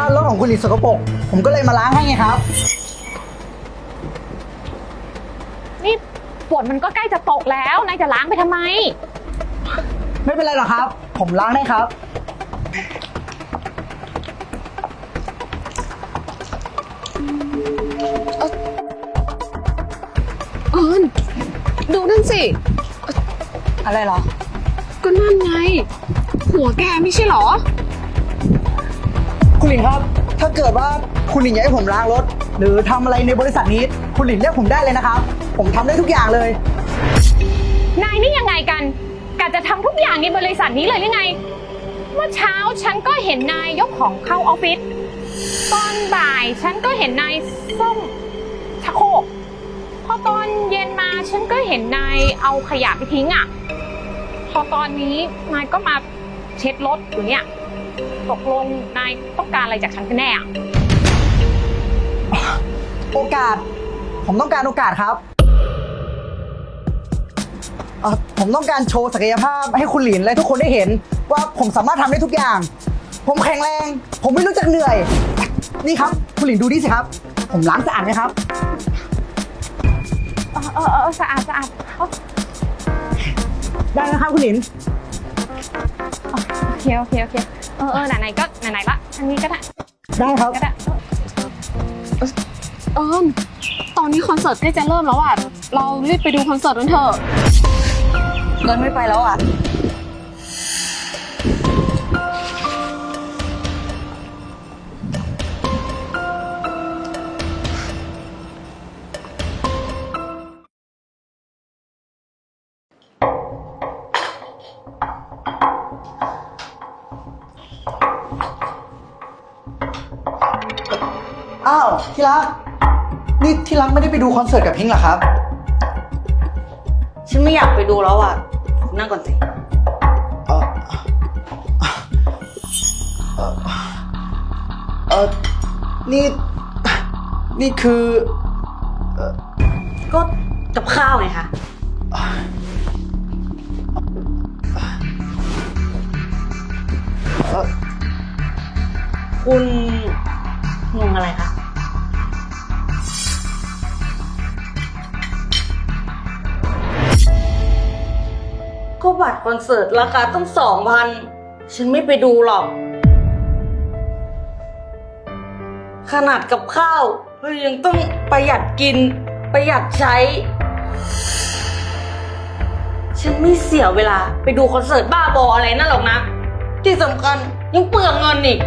ผมเห็นว่ารถของคุณหลินสกปรกผมก็เลยมาล้างให้ไงครับ นี่ฝนมันก็ใกล้จะตกแล้ว นายจะล้างไปทำไม ไม่เป็นไรหรอกครับ ผมล้างได้ครับเอิญดูนั่นสิ อะไรเหรอ ก็นั่นไง หัวแกไม่ใช่เหรอคุณ หลินครับ ถ้าเกิดว่าคุณหลินอยากให้ผมล้างรถ หรือทำอะไรในบริษัทนี้ คุณหลินเรียกผมได้เลยนะครับ ผมทำได้ทุกอย่างเลย นายนี่ยังไงกันกะจะทำทุกอย่างในบริษัทนี้เลยหรือไง เมื่อเช้าฉันก็เห็นนายยกของเข้าออฟฟิศตอนบ่ายฉันก็เห็นนายส้มชักโครกพอตอนเย็นมาฉันก็เห็นนายเอาขยะไปทิ้งอะ พอตอนนี้นายก็มาเช็ดรถอยู่เนี่ย ตกลงนายต้องการอะไรจากฉันกันแน่อะโอกาส ผมต้องการโอกาสครับเอ่อผมต้องการโชว์ศักยภาพให้คุณหลินและทุกคนได้เห็น ว่าผมสามารถทำได้ทุกอย่าง ผมแข็งแรง ผมไม่รู้จักเหนื่อย นี่ครับ คุณหลินดูนี่สิครับ ผมล้างสะอาดไหมครับ เออเออเออสะอาดสะอาดเอาได้นะครับคุณหลิน โอเคโอเคโอเค เออเออไหนๆก็ไหนๆละอันนี้ก็ได้ได้ครับก็ได้เอิญตอนนี้คอนเสิร์ตใกล้จะเริ่มแล้วอะ เรารีบไปดูคอนเสิร์ตกันเถอะเงินไม่ไปแล้วอะ อ้าวที่รัก นี่ที่รักไม่ได้ไปดูคอนเสิร์ตกับพิงค์เหรอครับ ฉันไม่อยากไปดูแล้วอะนั่งก่อนสิเออเอ่อเออนี่ นี่คือ ก็กับข้าวไงคะเอ่อ คุณงงอะไรคะ บัตรคอนเสิร์ตราคาต้องสองพันฉันไม่ไปดูหรอก ขนาดกับข้าวเรายังต้องประหยัดกิน ประหยัดใช้ ฉันไม่เสียเวลาไปดูคอนเสิร์ตบ้าบออะไรนั่นหรอกนะ ที่สำคัญยังเปลืองเงินอีก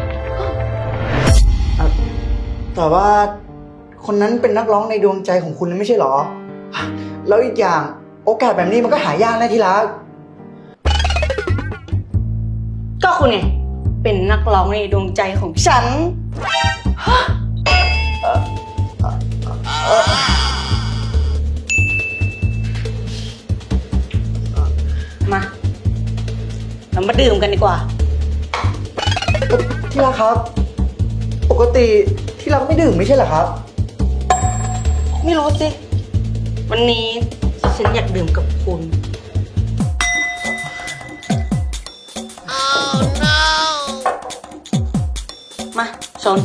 แต่ว่าคนนั้นเป็นนักร้องในดวงใจของคุณไม่ใช่เหรอ แล้วอีกอย่างโอกาสแบบนี้มันก็หายากนะที่รัก ก็คุณไงเป็นนักร้องในดวงใจของฉัน มา เรามาดื่มกันดีกว่า ที่รักครับ ปกติที่รักไม่ดื่มไม่ใช่เหรอครับ ไม่รู้สิ วันนี้ฉันอยากดื่มกับคุณ ชน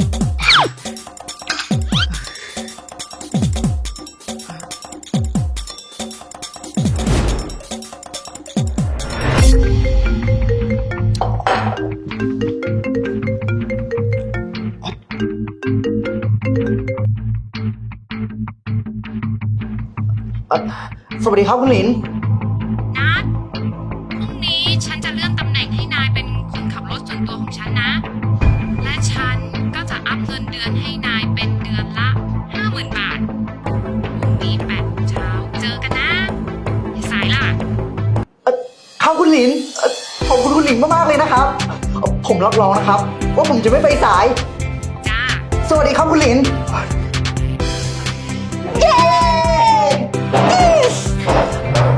สวัสดีครับคุณหลิน ดือนให้นายเป็นเดือนละ 50,000 บาทพรุ่งนี้8โมงเช้าเจอกันนะอย่าสายล่ะ เอ่อครับคุณหลินเอ่อขอบคุณคุณหลินมากๆเลยนะครับเอ่อผมรับรองนะครับ ว่าผมจะไม่ไปสาย จ้า สวัสดีครับคุณหลิน เย้ Yes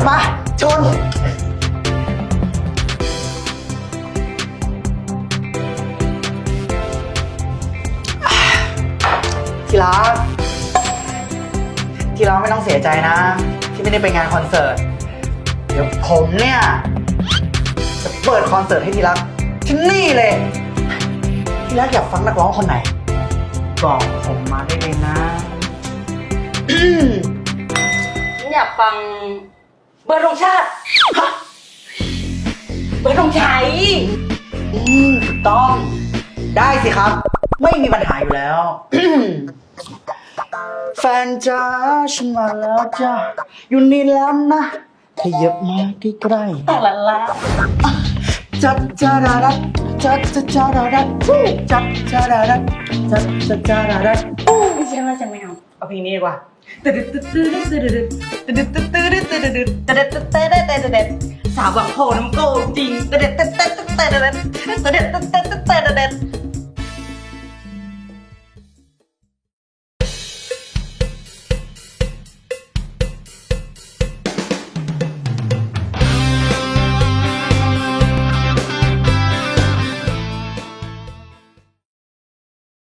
มา ชน ทีรักทีรักไม่ต้องเสียใจนะ ที่ไม่ได้ไปงานคอนเสิร์ต เดี๋ยวผมเนี่ย จะเปิดคอนเสิร์ตให้ทีรักที่นี่เลย ที่รักอยากฟังนักร้องคนไหน บอกผมมาได้เลยนะฉันอยากฟังเบอร์ธงชาติฮะเบอร์ธงชัยอืมถูกต้อง ได้สิครับ ไม่มีปัญหาอยู่แล้ว แฟนจ้าฉันมาแล้วจ้าอยู่นี่แล้วนะขยับมาใกล้ๆแต่ละละจัดจารารัดจัดจัดจารารัดจัดจารารัดจัดจัดจารารัดไม่ใช่ว่าจะไม่เอาเอาเพลงนี้ดีกว่าสาวบางโพน้ำโกงจริง